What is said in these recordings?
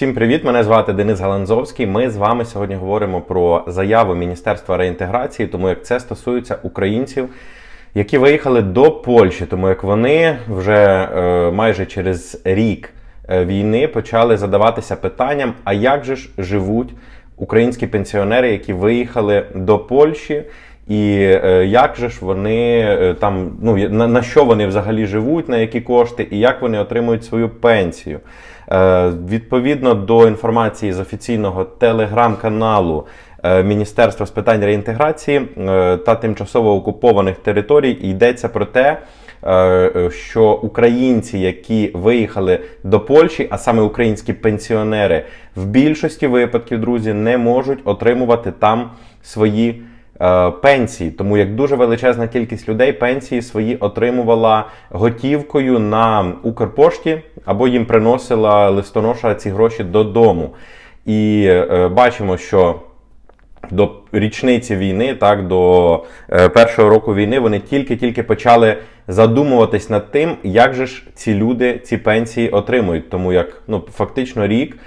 Всім привіт! Мене звати Денис Галанзовський. Ми з вами сьогодні говоримо про заяву Міністерства реінтеграції, тому як це стосується українців, які виїхали до Польщі, тому як вони вже е, майже через рік е, війни почали задаватися питанням: а як же ж живуть українські пенсіонери, які виїхали до Польщі? І е, як же ж вони е, там, ну на, на що вони взагалі живуть, на які кошти, і як вони отримують свою пенсію? Е, відповідно до інформації з офіційного телеграм-каналу Міністерства з питань реінтеграції та тимчасово окупованих територій йдеться про те, що українці, які виїхали до Польщі, а саме українські пенсіонери, в більшості випадків, друзі, не можуть отримувати там свої пенсії, тому як дуже величезна кількість людей пенсії свої отримувала готівкою на Укрпошті або їм приносила листоноша ці гроші додому. І е, бачимо, що до річниці війни, так до е, першого року війни, вони тільки-тільки почали задумуватись над тим, як же ж ці люди ці пенсії отримують. Тому як ну фактично рік е,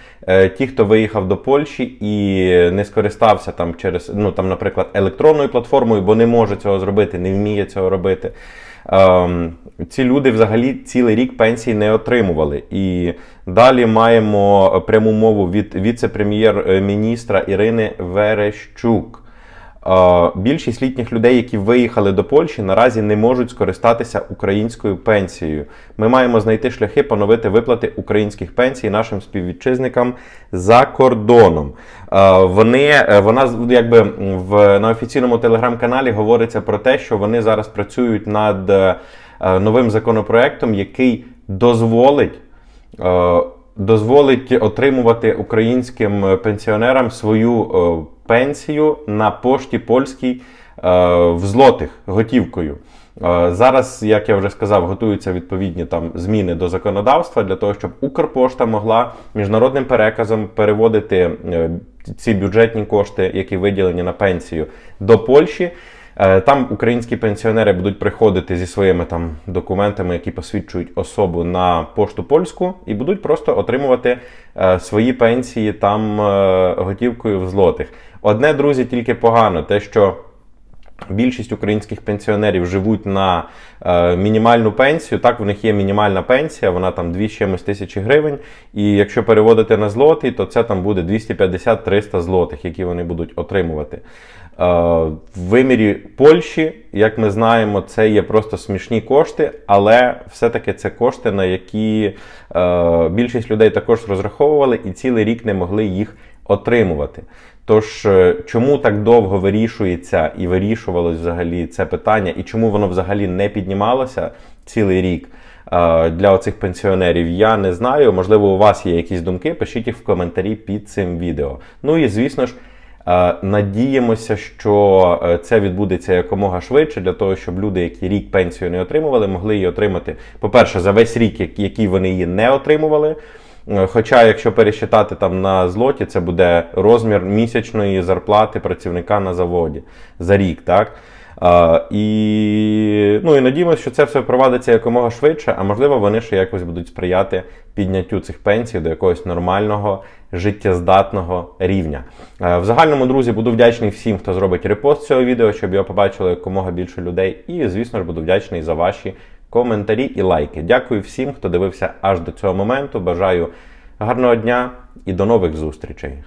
ті, хто виїхав до Польщі і не скористався там через, ну там, наприклад, електронною платформою, бо не може цього зробити, не вміє цього робити. Ем, ці люди взагалі цілий рік пенсії не отримували. І далі маємо пряму мову від віце-прем'єр-міністра Ірини Верещук. Е, Більшість літніх людей, які виїхали до Польщі, наразі не можуть скористатися українською пенсією. Ми маємо знайти шляхи поновити виплати українських пенсій нашим співвітчизникам за кордоном. Е, Вони е, вона якби в на офіційному телеграм-каналі говориться про те, що вони зараз працюють над е, новим законопроектом, який дозволить. е, Дозволить отримувати українським е, пенсіонерам свою е, пенсію на пошті польській е, в злотих готівкою. Е, Зараз, як я вже сказав, готуються відповідні там зміни до законодавства для того, щоб Укрпошта могла міжнародним переказом переводити е, ці бюджетні кошти, які виділені на пенсію, до Польщі. Е, Там українські пенсіонери будуть приходити зі своїми там документами, які посвідчують особу на пошту польську, і будуть просто отримувати е, свої пенсії там е, готівкою в злотих. Одне, друзі, тільки погано, те, що Більшість українських пенсіонерів живуть на е, мінімальну пенсію. Так, в них є мінімальна пенсія, вона там 2 чимось тисячі гривень. І якщо переводити на злотий, то це там буде 250-300 злотих, які вони будуть отримувати. Е, в вимірі Польщі, як ми знаємо, це є просто смішні кошти, але все-таки це кошти, на які е, більшість людей також розраховували і цілий рік не могли їх отримувати. Тож, е, чому так довго вирішується і вирішувалось взагалі це питання, і чому воно взагалі не піднімалося цілий рік е, для оцих пенсіонерів, я не знаю. Можливо, у вас є якісь думки, пишіть їх в коментарі під цим відео. Ну і звісно ж. е, Надіємося, що це відбудеться якомога швидше для того, щоб люди, які рік пенсію не отримували, могли її отримати. По-перше, за весь рік, який вони її не отримували. Е, Хоча, якщо пересчитати там на злоті, це буде розмір місячної зарплати працівника на заводі за рік, так? А, і, ну, і надіємося, що це все впровадиться якомога швидше, а можливо, вони ще якось будуть сприяти підняттю цих пенсій до якогось нормального життєздатного рівня. Е, В загальному, друзі, буду вдячний всім, хто зробить репост цього відео, щоб його побачило якомога більше людей. І, звісно ж, буду вдячний за ваші коментарі і лайки. Дякую всім, хто дивився аж до цього моменту. Бажаю гарного дня і до нових зустрічей.